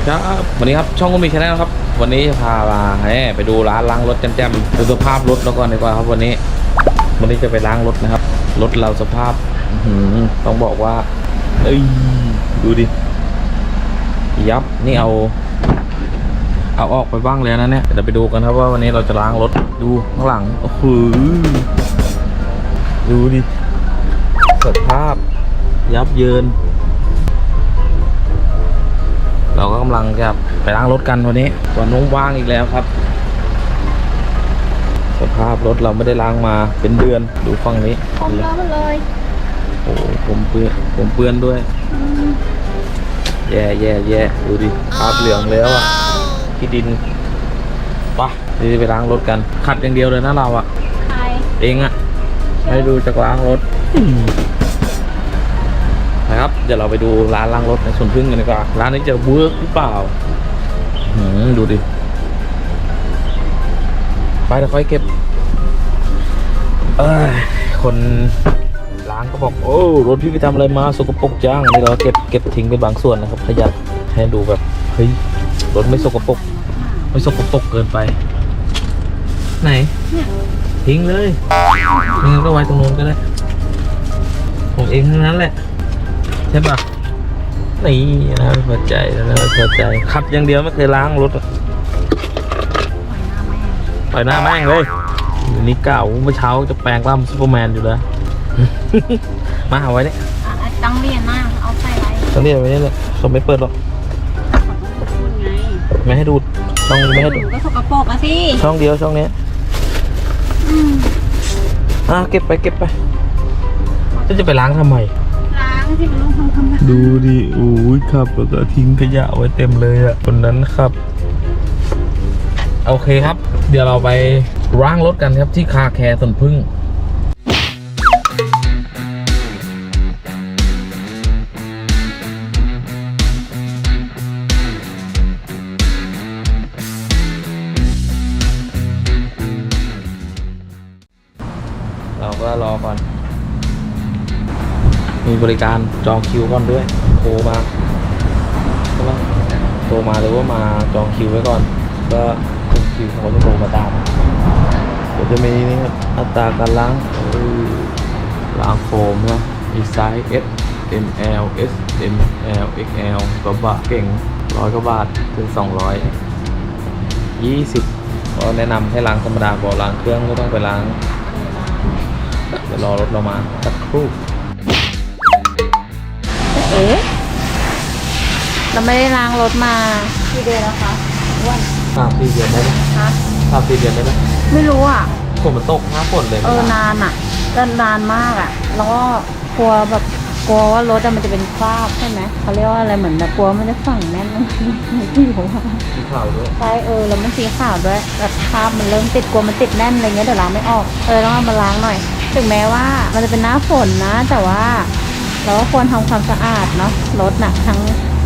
วัสดีครับวันนี้ครับช่องก็มีชาแนลครับ วันนี้จะพามาไปดูร้านล้างรถแจ่มๆดูสภาพรถแล้วก่อนดีกว่าครับวันนี้ วันนี้จะไปล้างรถนะครับรถเราสภาพต้องบอกว่า เอ้ยดูดิยับนี่เอา เอาออกไปบ้างแล้วนะเนี่ยเดี๋ยวไปดูกันครับว่าวันนี้เราจะล้างรถดูข้างหลังโอ้โหดูดิสภาพยับเยิน เราก็กำลังจะไปล้างรถกันวันนี้วันนุ่งว่างอีกแล้วครับ สภาพรถเราไม่ได้ล้างมาเป็นเดือนดูฝั่งนี้ผมเลอะหมดเลยโอ้โหผมเปื้อนผมเปื้อนด้วย แย่แย่แย่ดูดิคราบเหลืองแล้วอะที่ดินปะนี่ไปล้างรถกันขัดอย่างเดียวเลยนะเราอะใครเองอะไม่ดูจะล้างรถ นะครับ เดี๋ยวเราไปดูร้านล้างรถในสวนพึ่งกันดีกว่า ร้านนี้จะเวิร์กหรือเปล่าหืมดูดิ ไปเดี๋ยวค่อยเก็บ เอ้ย คนล้างก็บอก โอ้ รถพี่ไปทำอะไรมา สกปรกจังนี่เราเก็บเก็บทิ้งไปบางส่วนนะครับขยะให้ดูแบบ เฮ้ย รถไม่สกปรก ไม่สกปรกเกินไป ไหนเนี่ยทิ้งเลยไม่งั้นก็ไว้ตรงนู้นก็ได้ ผมเองทั้งนั้นแหละ ใช่ปะนี่นะไม่พอใจนะไม่พอใจขับอย่างเดียวไม่เคยล้างรถอะปล่อยหน้าแม่งเลยอันนี้เก่าเมื่อเช้าจะแปลงร่างซูเปอร์แมนอยู่แล้ว มาเอาไว้เนี่ยอะตั้งเรียนหน้าเอาใส่ไรตอนนี้เอาไว้เนี่ยแหละเขาไม่เปิดหรอกพูดไงไม่ให้ดูดช่องไม่ให้ดูดก็สกปรกอะสิช่องเดียวช่องเนี้ยอืมอะเก็บไปเก็บไปจะจะไปล้างทำไม ดูดิโอ้ยขับแล้วก็ทิ้งขยะไว้เต็มเลยอะคนนั้นครับ โอเคครับ เดี๋ยวเราไปร้างรถกันครับที่คาแคร์สนพึ่ง บริการจองคิวก่อนด้วยโทรมาใช่ไหมโทรมาหรือว่ามาจองคิวไว้ก่อน ก็ถึงคิวเขาจะโทรมาตามเดี๋ยวจะมีนี่ครับอัตราการล้างล้างโฟมนะมีไซส์ S M L S M L X L กระบะเก่งร้อยกว่าบาทถึงสองร้อยยี่สิบก็แนะนำให้ล้างธรรมดาบอกล้างเครื่องไม่ต้องไปล้างเดี๋ยวรอรถเรามาสักครู่ เอ๊ะเราไม่ได้ล้างรถมากี่เดือนแล้วคะวันสามสี่เดือนได้ไหมฮะสามสี่เดือนได้ไหมไม่รู้อะฝนมันตกหน้าฝนเลยเออนานอะก็นานมากอะ แล้วก็กลัวแบบกลัวว่ารถอะมันจะเป็นคราบใช่ไหมเขาเรียกว่าอะไรเหมือนแบบกลัวมันจะฝังแน่นที่อยู่ว่าที่ข่าวด้วยใช่เออแล้วมันสีขาวด้วยแบบคราบมันเริ่มติดกลัวมันติดแน่นอะไรเงี้ยเดี๋ยวล้างไม่ออกเออต้องเอามาล้างหน่อย ถึงแม้ว่ามันจะเป็นหน้าฝนนะ แต่ว่า เราก็ควรทำความสะอาดเนาะรถน่ะทั้ง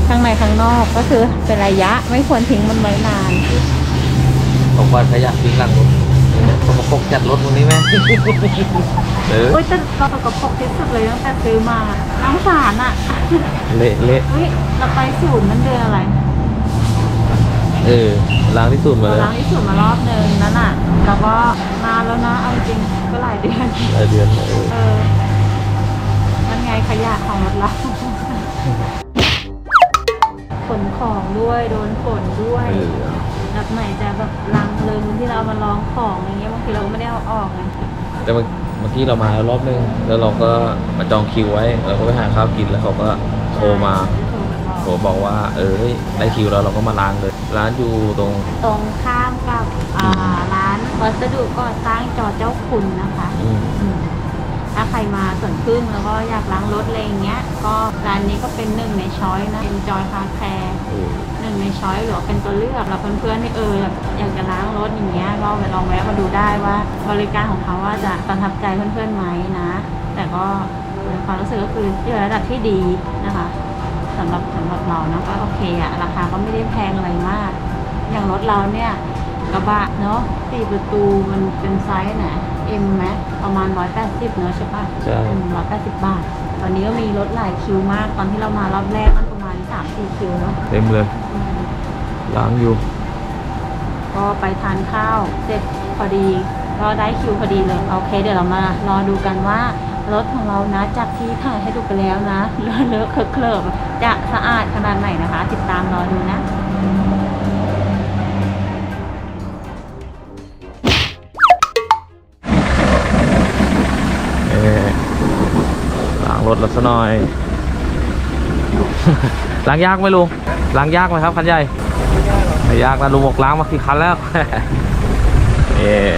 ข้างในข้างนอกก็คือเป็นระยะไม่ควรทิ้งมันไว้นานของวันขยะทิ้งหลังรถสกปรกจัดรถวันนี้ไหมเออเฮ้ยแต่เราตกปรกที่สุดเลยตั้งแต่ซื้อมาน้ำสารอะเละเละเฮ้ยเราไปศูนย์มันเดือนอะไร เออล้างที่สุดมาเราแล้วล้างที่ศูนย์มารอบนึงนั่นน่ะแล้วก็นานแล้วนะเอาจริงก็หลายเดือนหลายเดือนเออ เออนั่นไงขยะของรถเราขนของด้วยโดนฝนด้วยเออแบบไหนจะแบบลังเลยที่เราเอามาลองของอย่างเงี้ยบางทีเราก็ไม่ได้เอาออกไงแต่เมื่อเมื่อกี้เรามารอบนึงแล้วเราก็มาจองคิวไว้เราก็ไปหาข้าวกินแล้วเขาก็โทรมาโทรมาบอกโทรบอกว่า เออเฮ้ยได้คิวแล้วเราก็มาล้างเลย ร้านอยู่ตรง ตรงข้ามกับอ่าร้านวัสดุก่อสร้างจอเจ้าคุณนะคะอืมอืม ถ้าใครมาสวนพึ่งแล้วก็อยากล้างรถอะไรอย่างเงี้ย ก็ร้านนี้ก็เป็นหนึ่งในช้อยนะเป็นจอยคาแคร์เออหนึ่งในช้อยหรือว่าเป็นตัวเลือกแล้วเพื่อนๆที่เออแบบอยากจะล้างรถอย่างเงี้ยก็ไปลองแวะมาดูได้ว่าบริการของเขาว่าจะประทับใจเพื่อนๆไหมนะ แต่ก็ความรู้สึกก็คืออยู่ระดับที่ดีนะคะสำหรับสำหรับเรานะก็โอเคอะราคาก็ไม่ได้แพงอะไรมาก อย่างรถเราเนี่ยกระบะเนาะสี่ประตูมันเป็นไซส์ไหนเอ็มไหมประมาณร้อยแปดสิบเนอะใช่ปะใช่ร้อยแปดสิบบาทตอนนี้ก็มีรถหลายคิวมาก ตอนที่เรามารอบแรกมันประมาณสามสี่คิวเนาะเต็มเลยอืมล้างอยู่ ก็ไปทานข้าวเสร็จพอดี ก็ได้คิวพอดีเลย โอเค เดี๋ยวเรามารอดูกันว่ารถของเรานะ จากที่ถ่ายให้ดูไปแล้วนะ เลอะเลอะเคอะเคอะจะสะอาดขนาดไหนนะคะ ติดตามรอดูนะ รถแล้วซะหน่อย ล้างยากไหมลุง ล้างยากไหมครับคันใหญ่ ไม่ยากนะลุงบอกล้างมากี่คันแล้วเออ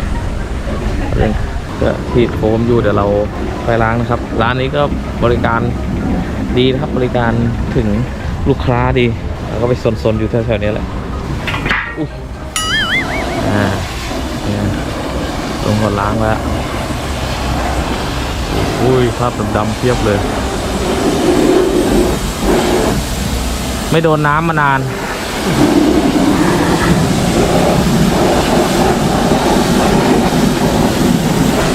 เองก็ฉีดโฟมอยู่เดี๋ยวเราไปล้างนะครับ ร้านนี้ก็บริการดีนะครับบริการถึงลูกค้าดี แล้วก็ไปซนๆอยู่แถวๆนี้แหละอ่าเนี่ยลงก่อนล้างแล้ว อุ้ยภาพดำๆเพียบเลย ไม่โดนน้ำมานาน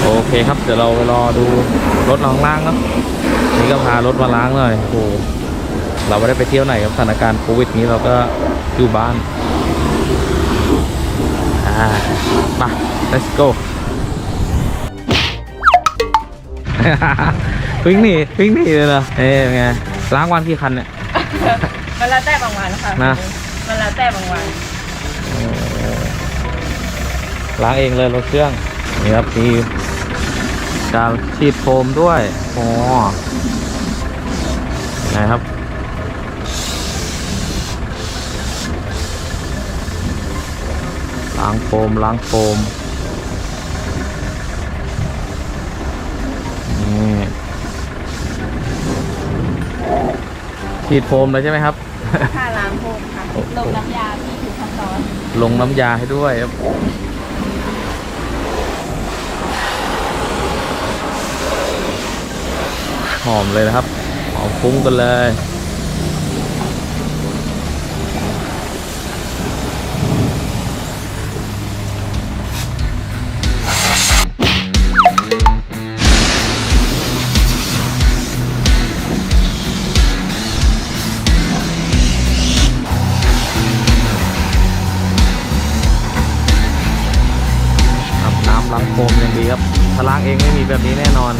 โอเคครับ เดี๋ยวเราไปรอดูรถเราข้างล่างเนาะนี่ก็พารถมาล้างหน่อยโอ้เราไม่ได้ไปเที่ยวไหนครับสถานการณ์โควิดนี้เราก็อยู่บ้าน อ่ามา let's go วิ่งหนีวิ่งหนีเลยเหรอเอ้ยเป็นไงล้างวันกี่คันเนี่ยมันแล้วแต่บางวันค่ะนะมันแล้วแต่บางวันล้างเองเลยรถเครื่องนี่ครับมีการฉีดโฟมด้วยอ๋อไงครับล้างโฟมล้างโฟมนี่ ฉีดโฟมเลยใช่ไหมครับ ค่าล้างโฟมค่ะโอ้โหลงน้ำยาที่ถูกขั้นตอน ลงน้ำยาให้ด้วยครับหอมเลยนะครับ หอมฟุ้งกันเลย ล้างเองไม่มีแบบนี้แน่นอน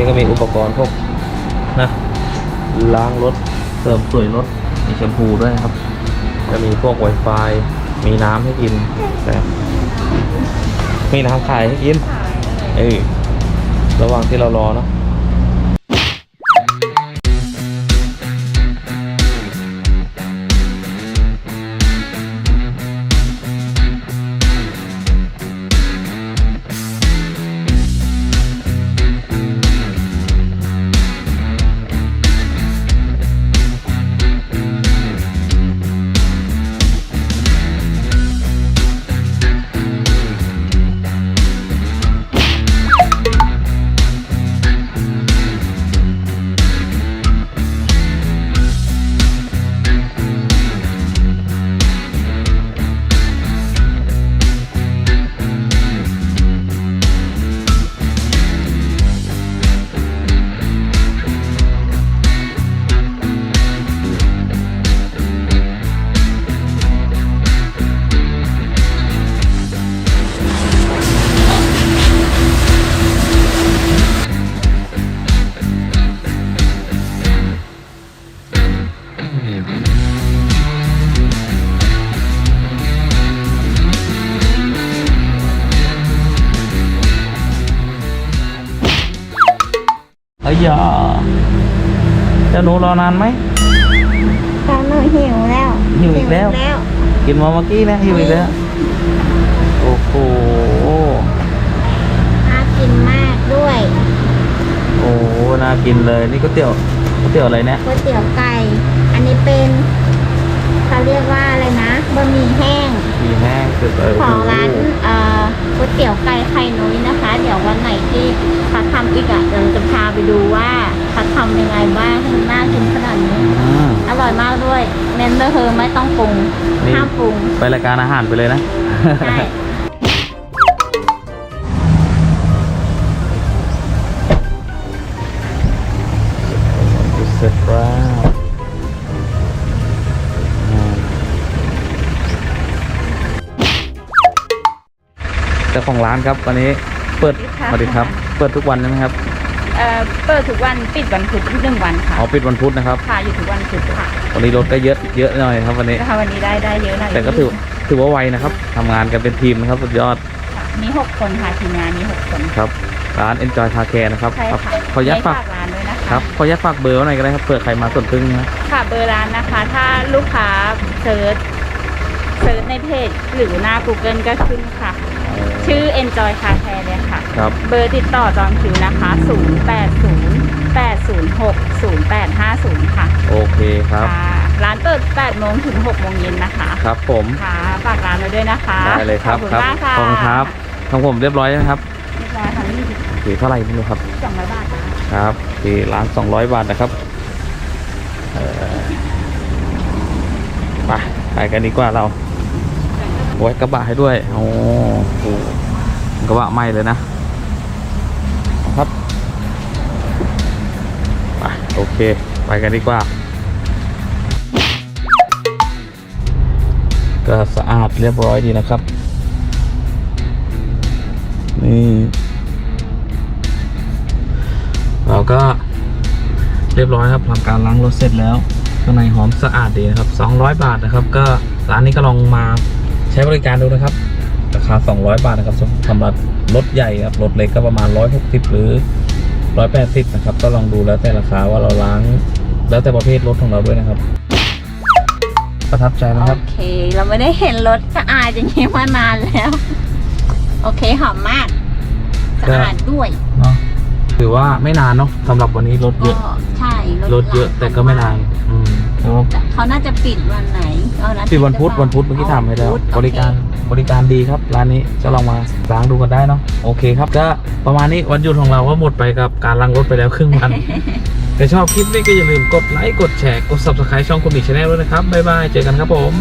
นนี้ก็มีอุปกรณ์พวกนะล้างรถเสริมสวยรถมีแชมพูด้วยนะครับ จะมีพวก Wi-Fi มีน้ำให้กินนะครับมีน้ำขายให้กินเออระหว่างที่เรารอเนาะ เอ้ยอย่าเจ้าหนูรอนานไหมค่ะหนูหิวแล้วหิวอีกแล้วแล้ว กินมาเมื่อกี้นะหิวอีกแล้ว โอ้โหน่ากินมากด้วย โอ้โหน่ากินเลย นี่ก๋วยเตี๋ยวก๋วยเตี๋ยวอะไรเนี่ยก๋วยเตี๋ยวไก่ อันนี้เป็นเขาเรียกว่าอะไรนะบะหมี่แห้ง มีแห้งคือเออของร้านโอ้โหเอ่อก๋วยเตี๋ยวไก่ไข่นุ้ยนะคะ เดี๋ยววันไหนที่เขาทำอีกอะเดี๋ยวเราจะพาไปดูว่าเขาทำยังไงบ้างถึงน่ากินขนาดนี้อืมอร่อยมากด้วยเน้นเลยคือไม่ต้องปรุงนี่ห้ามปรุงไปรายการอาหารไปเลยนะใช่เสร็ เจ้าของร้านครับวันนี้เปิดสวัสดีครับ เปิดทุกวันใช่ไหมครับเอ่อเปิดทุกวันปิดวันพุธหนึ่งวันค่ะอ๋อปิดวันพุธนะครับค่ะอยู่ทุกวันพุธค่ะวันนี้รถก็เยอะเยอะหน่อยครับวันนี้นะคะวันนี้ได้ได้เยอะหน่อยแต่ก็ถือถือว่าไวนะครับทำงานกันเป็นทีมนะครับสุดยอดค่ะมีหกคนค่ะทีมงานมีหกคนครับร้าน Enjoy Car Care นะครับใช่ครับค่ะขออนุญาตฝากได้ร้านด้วยนะคะครับขออนุญาตฝากเบอร์ไว้หน่อยก็ได้ครับเผื่อใครมาสนพึ่งนะค่ะเบอร์ร้านนะคะ ถ้าลูกค้าเซิร์ชเซิร์ชในเพจหรือหน้า Google ก็ขึ้นค่ะ ชื่อ Enjoy Car Care เลยค่ะ ครับ เบอร์ติดต่อจองคิวนะคะ 080 806 0850 ค่ะโอเคครับ ค่ะร้านเปิด8โมงถึง6โมงเย็นนะคะ ครับผม ค่ะ ฝากร้านไว้ด้วยนะคะได้เลยครับขอบคุณครับมากค่ะขอบคุณครับของผมเรียบร้อยนะครับเรียบร้อยค่ะนี่ถือเท่าไหร่ไม่รู้ครับ สองร้อยบาทนะครับที่ร้าน200 บาทนะครับเอ่อไปไปกันดีกว่าเรา ไว้กระบะให้ด้วย โอ้โหกระบะไหม่เลยนะครับไปโอเค ไปกันดีกว่า ก็สะอาดเรียบร้อยดีนะครับ นี่เราก็เรียบร้อยครับทำการล้างรถเสร็จแล้วข้างในหอมสะอาดดีนะครับ 200 บาทนะครับ ก็ร้านนี้ก็ลองมา ใช้บริการดูนะครับ ราคา 200 บาทนะครับสำหรับรถใหญ่ครับรถเล็กก็ประมาณ 160 หรือ 180 นะครับ ก็ลองดูแล้วแต่ราคาว่าเราล้าง แล้วแต่ประเภทรถของเราด้วยนะครับ ประทับใจไหมครับ โอเค เราไม่ได้เห็นรถสะอาดอย่างนี้มานานแล้ว โอเคหอมมากสะอาดด้วยเนาะถือว่าไม่นานเนาะสำหรับวันนี้รถเยก็อะ ใช่รถเยอะแต่ก็ไม่นาน อืมแล้วแต่เขาน่าจะปิดวันไหนเอานะปิดวันพุธวันพุธเมื่อกี้ถามไปแล้วพุธบริการบริการดีครับร้านนี้จะลองมาล้างดูกันได้เนาะโอเคครับ ก็ประมาณนี้วันหยุดของเราก็หมดไปกับการล้างรถไปแล้วครึ่งวันแต่ชอบคลิปนี้ก็อย่าลืมกดไลค์กดแชร์กด subscribe ช่องคุณหมีชาแนลด้วยนะครับบ๊ายบายเจอกันครับผม